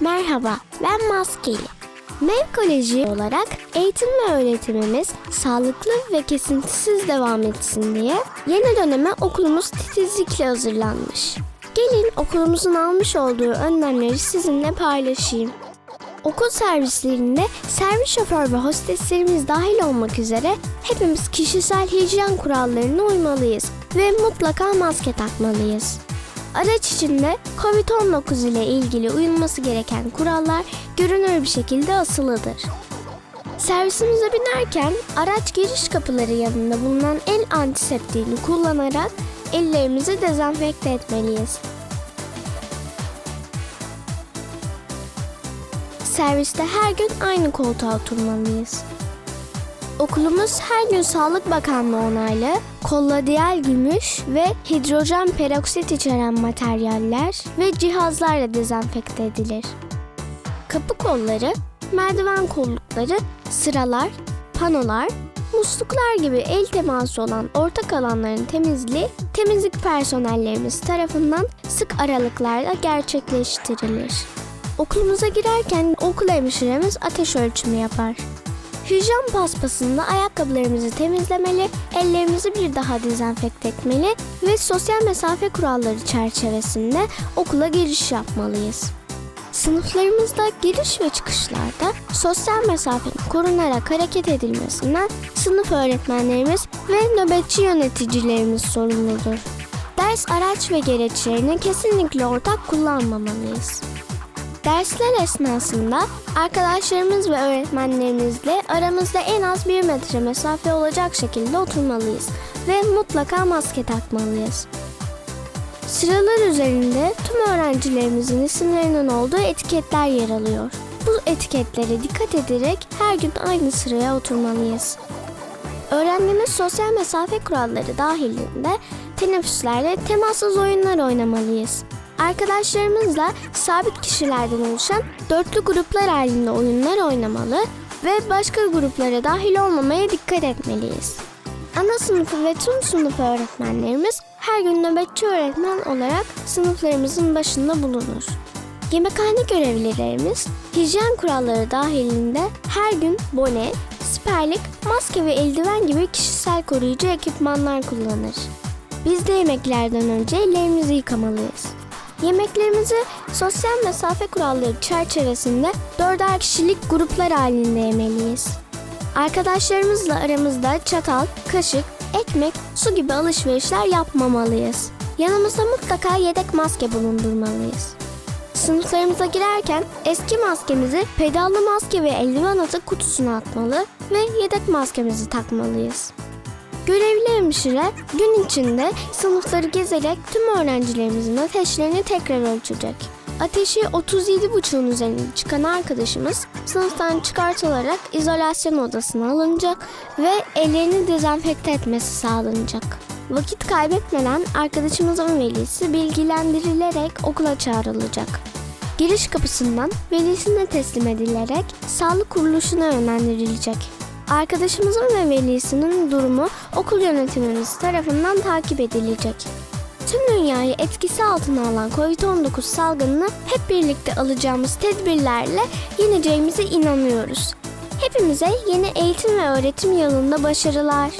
Merhaba, ben Maskeli. MEV olarak eğitim ve öğretimimiz sağlıklı ve kesintisiz devam etsin diye yeni döneme okulumuz titizlikle hazırlanmış. Gelin okulumuzun almış olduğu önlemleri sizinle paylaşayım. Okul servislerinde servis şoför ve hosteslerimiz dahil olmak üzere hepimiz kişisel hijyen kurallarına uymalıyız ve mutlaka maske takmalıyız. Araç içinde COVID-19 ile ilgili uyulması gereken kurallar görünür bir şekilde asılıdır. Servisimize binerken araç giriş kapıları yanında bulunan el antiseptiğini kullanarak ellerimizi dezenfekte etmeliyiz. Serviste her gün aynı koltuğa oturmalıyız. Okulumuz her gün Sağlık Bakanlığı onaylı kolladiyal gümüş ve hidrojen peroksit içeren materyaller ve cihazlarla dezenfekte edilir. Kapı kolları, merdiven kollukları, sıralar, panolar, musluklar gibi el teması olan ortak alanların temizliği temizlik personellerimiz tarafından sık aralıklarla gerçekleştirilir. Okulumuza girerken okul hemşiremiz ateş ölçümü yapar. Hijyen paspasında ayakkabılarımızı temizlemeli, ellerimizi bir daha dezenfekte etmeli ve sosyal mesafe kuralları çerçevesinde okula giriş yapmalıyız. Sınıflarımızda giriş ve çıkışlarda sosyal mesafenin korunarak hareket edilmesinden sınıf öğretmenlerimiz ve nöbetçi yöneticilerimiz sorumludur. Ders araç ve gereçlerini kesinlikle ortak kullanmamalıyız. Dersler esnasında arkadaşlarımız ve öğretmenlerimizle aramızda en az bir metre mesafe olacak şekilde oturmalıyız ve mutlaka maske takmalıyız. Sıralar üzerinde tüm öğrencilerimizin isimlerinin olduğu etiketler yer alıyor. Bu etiketlere dikkat ederek her gün aynı sıraya oturmalıyız. Öğrendiğimiz sosyal mesafe kuralları dahilinde teneffüslerde temassız oyunlar oynamalıyız. Arkadaşlarımızla sabit kişilerden oluşan dörtlü gruplar halinde oyunlar oynamalı ve başka gruplara dahil olmamaya dikkat etmeliyiz. Ana sınıfı ve tüm sınıf öğretmenlerimiz her gün nöbetçi öğretmen olarak sınıflarımızın başında bulunur. Yemekhane görevlilerimiz hijyen kuralları dahilinde her gün bone, siperlik, maske ve eldiven gibi kişisel koruyucu ekipmanlar kullanır. Biz de yemeklerden önce ellerimizi yıkamalıyız. Yemeklerimizi sosyal mesafe kuralları çerçevesinde dörder kişilik gruplar halinde yemeliyiz. Arkadaşlarımızla aramızda çatal, kaşık, ekmek, su gibi alışverişler yapmamalıyız. Yanımızda mutlaka yedek maske bulundurmalıyız. Sınıflarımıza girerken eski maskemizi pedallı maske ve eldiven atık kutusuna atmalı ve yedek maskemizi takmalıyız. Görevli hemşire gün içinde sınıfları gezerek tüm öğrencilerimizin ateşlerini tekrar ölçecek. Ateşi 37,5'un üzerine çıkan arkadaşımız sınıftan çıkartılarak izolasyon odasına alınacak ve ellerini dezenfekte etmesi sağlanacak. Vakit kaybetmeden arkadaşımızın velisi bilgilendirilerek okula çağrılacak. Giriş kapısından velisine teslim edilerek sağlık kuruluşuna yönlendirilecek. Arkadaşımızın ve velisinin durumu okul yönetimimiz tarafından takip edilecek. Tüm dünyayı etkisi altına alan COVID-19 salgınını hep birlikte alacağımız tedbirlerle yeneceğimize inanıyoruz. Hepimize yeni eğitim ve öğretim yılında başarılar.